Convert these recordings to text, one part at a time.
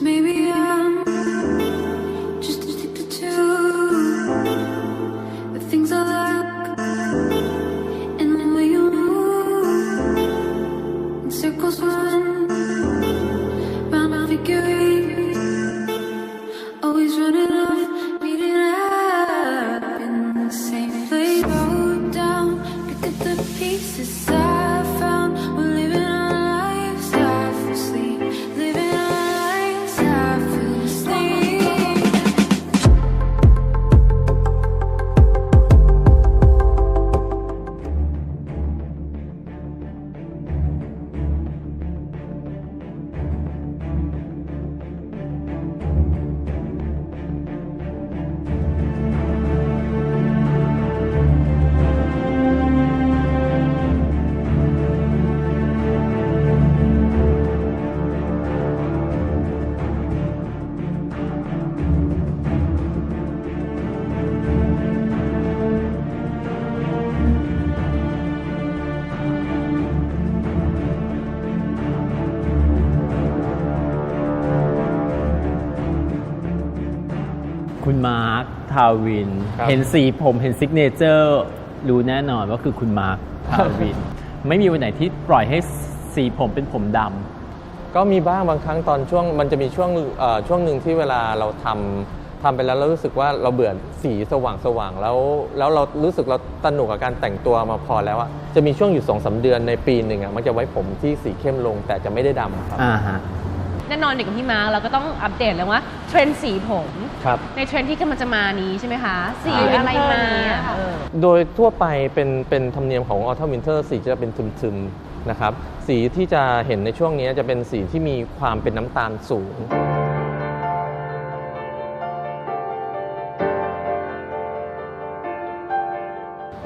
maybe I าร์คทาวิน ครับ เห็นสีผมเห็นซิกเนเจอร์รู้แน่นอนว่าคือคุณมาร์คทาวิน ไม่มีวันไหนที่ปล่อยให้สีผมเป็นผมดก็มีบ้างบางครั้งตอนช่วงมันจะมีช่วงเอ่อช่วงหนึ่งที่เวลาเราทำทำไปแล้วเรารู้สึกว่าเราเบื่อสีสว่างสว่างๆแล้วแล้วเรารู้สึกเราสนุกกับการแต่งตัวมาพอแล้วอะจะมีช่วงอยู่2อสเดือนในปีหนึ่งอะมันจะไว้ผมที่สีเข้มลงแต่จะไม่ได้ดำครับำอ่าฮะ แน่นอนเด็กกับพี่มาร์คเราก็ต้องอัปเดตเลยว่าเทรนด์สีผม ครับ ในเทรนด์ที่กำลังจะมานี้ใช่ไหมคะ สีอ่าอะไรมาเออ โดยทั่วไปเป็นเป็นธรรมเนียมของออ t ท m วินเทอร์สีจะเป็นทึมๆนะครับ สีที่จะเห็นในช่วงนี้จะเป็นสีที่มีความเป็นน้ำตาลสูง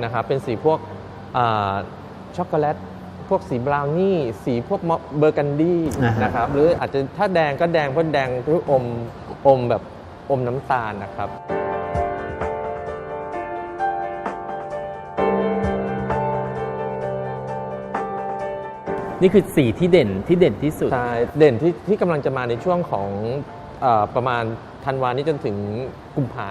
นะครับ เป็นสีพวกอ่าช็อกโกแลต พวกสีบราวนี่ สีพวกเบอร์กันดี้อ่าฮะนะครับ หรืออาจจะถ้าแดงก็แดงเพราะแดงคืออมอมแบบอมน้ำตาลนะครับนี่คือสีที่เด่นที่เด่นที่สุด ใช่ เด่นที่ที่กำลังจะมาในช่วงของเออประมาณธันวานี้จนถึงกุมภา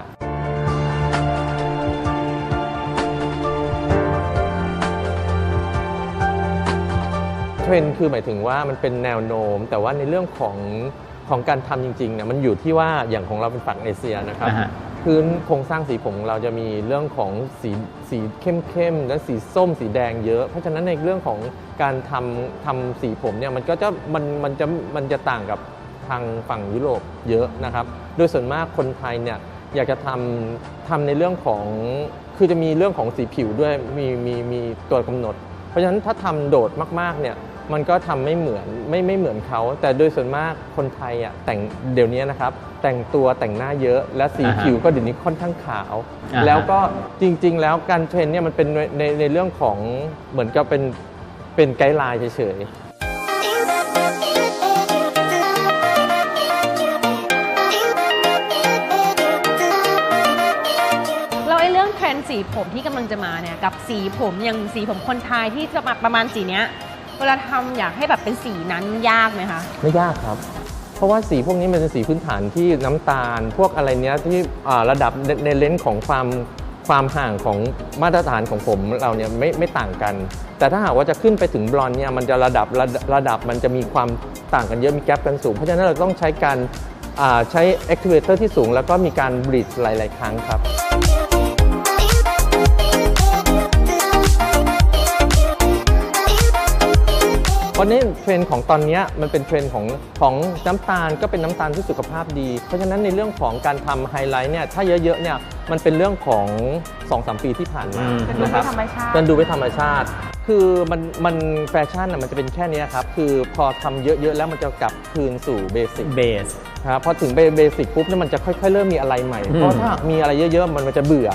รนด์คือหมายถึงว่ามันเป็นแนวโน้ม แต่ว่าในเรื่องของของการทำจริงๆเนี่ยมันอยู่ที่ว่าอย่างของเราเป็นฝั่งเอเชียนะครับอ่าฮะพื้นโครงสร้างสีผมของเราจะมีเรื่องของสีสีเข้มๆและสีส้มสีแดงเยอะ เพราะฉะนั้นในเรื่องของการทำทำสีผมเนี่ยมันก็จะมันมันจะมันจะต่างกับทางฝั่งยุโรปเยอะนะครับ โดยส่วนมากคนไทยเนี่ยอยากจะทำทำในเรื่องของคือจะมีเรื่องของสีผิวด้วยมีมีมีตัวกำหนด เพราะฉะนั้นถ้าทำโดดมากๆเนี่ย มันก็ทำไม่เหมือนไม่ไม่เหมือนเขา แต่โดยส่วนมากคนไทยอะแต่งเดี๋ยวนี้นะครับ แต่งตัวแต่งหน้าเยอะและสีอ่าฮะผิวก็เดี๋ยวนี้ค่อนข้างขาวอ่าฮะแล้วก็จริง ๆ แล้วการเทรนเนี่ยมันเป็นในในในเรื่องของเหมือนกับเป็นเป็นไกด์ไลน์เฉยๆแล้วไอ้เรื่องเทรนด์สีผมที่กำลังจะมาเนี่ยกับสีผมอย่างสีผมคนไทยที่จะมาประมาณสีเนี้ย เวลาทำอยากให้แบบเป็นสีนั้นยากไหมคะ ไม่ยากครับ เพราะว่าสีพวกนี้มันเป็นสีพื้นฐานที่น้ำตาล พวกอะไรเนี้ยที่อ่าระดับในในเลนส์ของความความห่างของมาตรฐานของผมเราเนี่ยไม่ไม่ต่างกัน แต่ถ้าหากว่าจะขึ้นไปถึงบลอนด์เนี่ยมันจะระดับระดับระดับมันจะมีความต่างกันเยอะมีแกลบกันสูง เพราะฉะนั้นเราต้องใช้การอ่าใช้ activator ที่สูง แล้วก็มีการบลีดหลาย ๆ ครั้งครับ ราะนี่เทรนด์ของตอนเนี้ยมันเป็นเทรนด์ของของน้ำตาลก็เป็นน้ำตาลที่สุขภาพดี เพราะฉะนั้นในเรื่องของการทำไฮไลท์เนี่ยถ้าเยอะๆเนี่ยมันเป็นเรื่องของ 2-3 ปีที่ผ่านมาอืมเป็นดูนะครับไม่ธรรมชาติเป็นดูไม่ธรรมชาติ คือมันมันแฟชั่นน่ะมันจะเป็นแค่เนี้ยครับ คือพอทำเยอะๆแล้วมันจะกลับคืนสู่เบสิกเบสครับพอถึงเบสิกปุ๊บเนี่ยมันจะค่อยๆ เริ่มมีอะไรใหม่อืมเพราะถ้ามีอะไรเยอะๆมันมันจะเบื่อ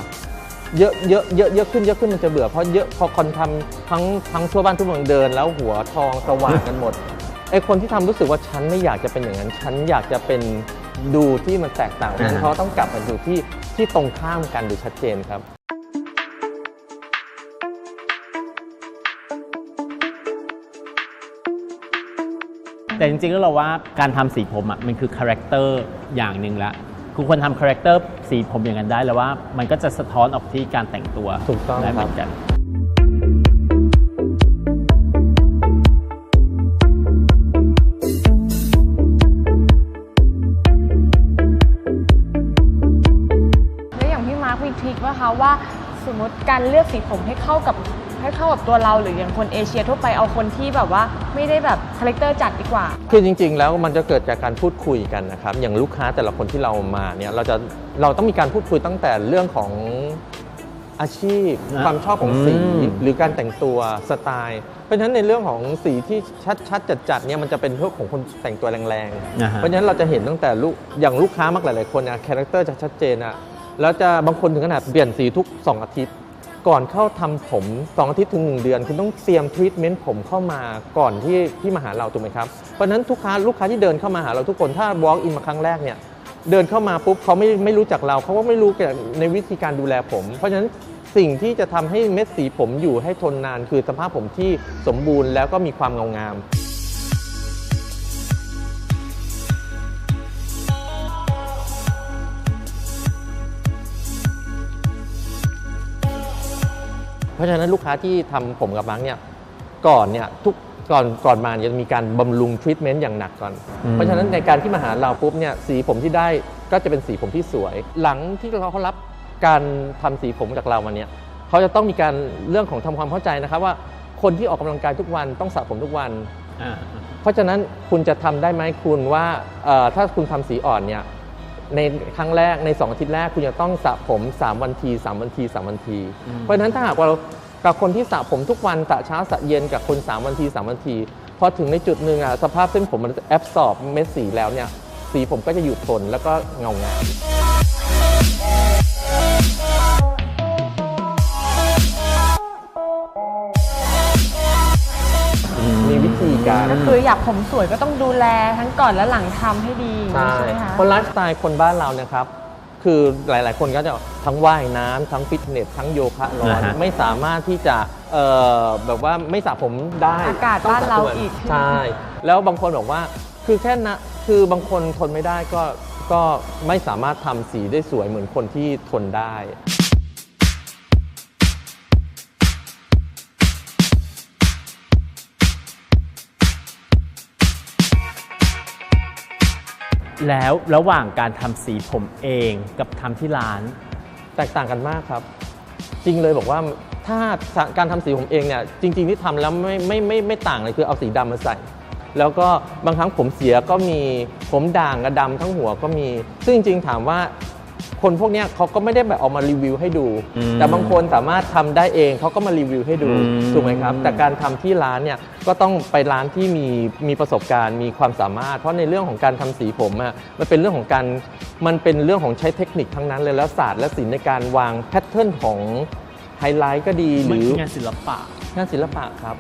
เยอะเยอะเยอะเยอะขึ้นเยอะขึ้นมันจะเบื่อเพราะเยอะพอคนทำทั้งทั้งทั่วบ้านทั่วเมืองเดิน แล้วหัวทองสว่างกันหมดไอคนที่ทำรู้สึกว่าฉันไม่อยากจะเป็นอย่างนั้นฉันอยากจะเป็นดูที่มันแตกต่างกันอ่าเพราะต้องกลับมาดูที่ที่ตรงข้ามกันโดยชัดเจนครับอแต่จริงๆแล้วเราว่าการทำสีผมอะมันคือคาแรคเตอร์อย่างหนึ่งละ คุณควรทำคาแรคเตอร์สีผมอย่างนั้นได้แล้วว่า มันก็จะสะท้อนออกที่การแต่งตัวถูกต้องได้เหมืครัอบนกัน แล้วอย่างพี่มาร์คมีทริคว่าคะว่าสมมติการเลือกสีผมให้เข้ากับ ให้เข้ากับตัวเราหรืออย่างคนเอเชียทั่วไปเอาคนที่แบบว่าไม่ได้แบบคาแรคเตอร์จัดดีกว่า คือจริง ๆ แล้วมันจะเกิดจากการพูดคุยกันนะครับ อย่างลูกค้าแต่ละคนที่เรามาเนี่ยเราจะเราต้องมีการพูดคุยตั้งแต่เรื่องของอาชีพนะความชอบของสีอืมหรือการแต่งตัวสไตล์เพราะฉะนั้นในเรื่องของสีที่ชัดๆจัดๆเนี่ยมันจะเป็นพวกของคนแต่งตัวแรงๆนะฮะเพราะฉะนั้นเราจะเห็นตั้งแต่ลูกอย่างลูกค้ามากหลายๆคนนะคาแรคเตอร์จะชัดเจนอะแล้วจะบางคนถึงขนาดเปลี่ยนสีทุก 2 อาทิตย์ ก่อนเข้าทำผม2อาทิตย์ถึง 1 เดือน คุณต้องเตรียมทรีทเมนต์ผมเข้ามาก่อนที่ที่มาหาเราถูกไหมครับ เพราะนั้นทุกค้าลูกค้าที่เดินเข้ามาหาเราทุกคนถ้า walk in มาครั้งแรกเนี่ยเดินเข้ามาปุ๊บเขาไม่ไม่รู้จักเราเขาก็ไม่รู้เกี่ยวในวิธีการดูแลผม เพราะฉะนั้นสิ่งที่จะทำให้เม็ดสีผมอยู่ให้ทนนาน คือสภาพผมที่สมบูรณ์แล้วก็มีความเงางาม เพราะฉะนั้นลูกค้าที่ทำผมกับมาร์กเนี่ยก่อนเนี่ยทุกก่อนก่อนมาเนี่ยจะมีการบำรุงทรีทเมนต์อย่างหนักก่อนอืมเพราะฉะนั้นในการที่มาหาเราปุ๊บเนี่ยสีผมที่ได้ก็จะเป็นสีผมที่สวย หลังที่เขาเขารับการทำสีผมจากเรามาเนี่ยเขาจะต้องมีการเรื่องของทำความเข้าใจนะครับว่าคนที่ออกกำลังกายทุกวันต้องสระผมทุกวันอ่าเพราะฉะนั้นคุณจะทำได้ไหมคุณว่าเอ่อถ้าคุณทำสีอ่อนเนี่ย ในครั้งแรกใน2อาทิตย์แรกคุณจะต้องสระผม 3 วันที 3 วันที 3 วันทีอืมเพราะฉะนั้นถ้าหากว่าเรากับคนที่สระผมทุกวันสระเช้าสระเย็นกับคน 3 วันที 3 วันทีพอถึงในจุดหนึ่งอะสภาพเส้นผมมันแอบสอบเม็ดสีแล้วเนี่ยสีผมก็จะหยุดทนแล้วก็เงางาม มีวิธีการ ก็คืออยากผมสวยก็ต้องดูแลทั้งก่อนและหลังทำให้ดีใช่ใช่ไหมคะคนไลฟ์สไตล์คนบ้านเราเนี่ยครับ คือหลาย ๆ คนก็จะทั้งว่ายน้ำทั้งฟิตเนสทั้งโยคะร้อนอ่าฮะไม่สามารถที่จะเอ่อแบบว่าไม่สระผมได้อากาศต้องบ้านเราสะอีกใช่แล้วบางคนบอกว่าคือแค่นะคือบางคนทนไม่ได้ก็ก็ไม่สามารถทำสีได้สวยเหมือนคนที่ทนได้ แล้วระหว่างการทำสีผมเองกับทำที่ร้าน แตกต่างกันมากครับ จริงเลยบอกว่าถ้าการทำสีผมเองเนี่ยจริง ๆ ที่ทำแล้วไม่ไม่ไม่ไม่ต่างเลยคือเอาสีดำมาใส่ แล้วก็บางครั้งผมเสียก็มีผมด่างกับดำทั้งหัวก็มี ซึ่งจริงๆถามว่า คนพวกเนี้ยเขาก็ไม่ได้แบบเออกมารีวิวให้ดู อืมแต่บางคนสามารถทำได้เองเขาก็มารีวิวให้ดูอืม ถูกไหมครับ แต่การทำที่ร้านเนี่ยก็ต้องไปร้านที่มีมีประสบการณ์มีความสามารถ เพราะในเรื่องของการทำสีผมอะมันเป็นเรื่องของการมันเป็นเรื่องของใช้เทคนิคทั้งนั้นเลยแล้วศาสตร์และศิลป์ในการวางแพทเทิร์นของไฮไลท์ก็ดีหมันรือคืองานศิลปะ งานศิลปะครับ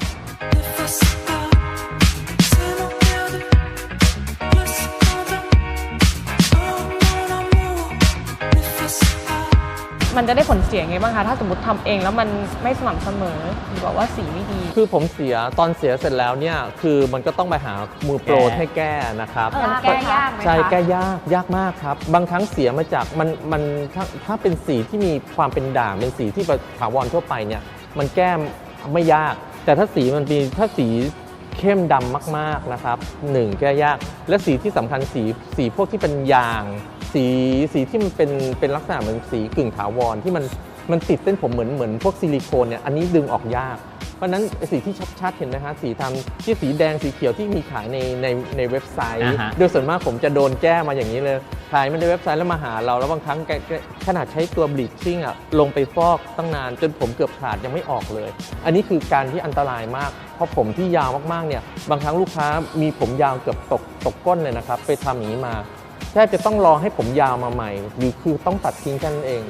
มันจะได้ผลเสียไงบ้างคะ ถ้าสมมติทำเองแล้วมันไม่สม่ำเสมอหรือบอกว่าสีไม่ดี คือผมเสียตอนเสียเสร็จแล้วเนี่ยคือมันก็ต้องไปหามือโปรแก้ให้แก้นะครับเออแก้ยากไหมคะใช่แก้ยากยากมากครับ บางครั้งเสียมาจากมันมันถ้าถ้าเป็นสีที่มีความเป็นด่างเป็นสีที่ถาวรทั่วไปเนี่ยมันแก้ไม่ยาก แต่ถ้าสีมันมีถ้าสีเข้มดำมากๆนะครับหนึ่งแก้ยาก และสีที่สำคัญสีสีพวกที่เป็นยาง สีสีที่มันเป็นเป็นลักษณะเหมือนสีกึ่งถาวรที่มันมันติดเส้นผมเหมือนเหมือนพวกซิลิโคนเนี่ยอันนี้ดึงออกยาก เพราะฉะนั้นสีที่ชัดๆเห็นไหมฮะสีทำที่สีแดงสีเขียวที่มีขายในในในเว็บไซต์อ่าฮะ โดยส่วนมากผมจะโดนแก้มาอย่างนี้เลยขายมาในเว็บไซต์แล้วมาหาเรา แล้วบางครั้งแกแกขนาดใช้ตัวบลีชชิ่งอะลงไปฟอกตั้งนานจนผมเกือบขาดยังไม่ออกเลย อันนี้คือการที่อันตรายมาก เพราะผมที่ยาวมากๆเนี่ยบางครั้งลูกค้ามีผมยาวเกือบตกตกก้นเลยนะครับไปทำอย่างนี้มา แทบจะต้องรอให้ผมยาวมาใหม่หรือคือต้องตัดทิ้งกันเอง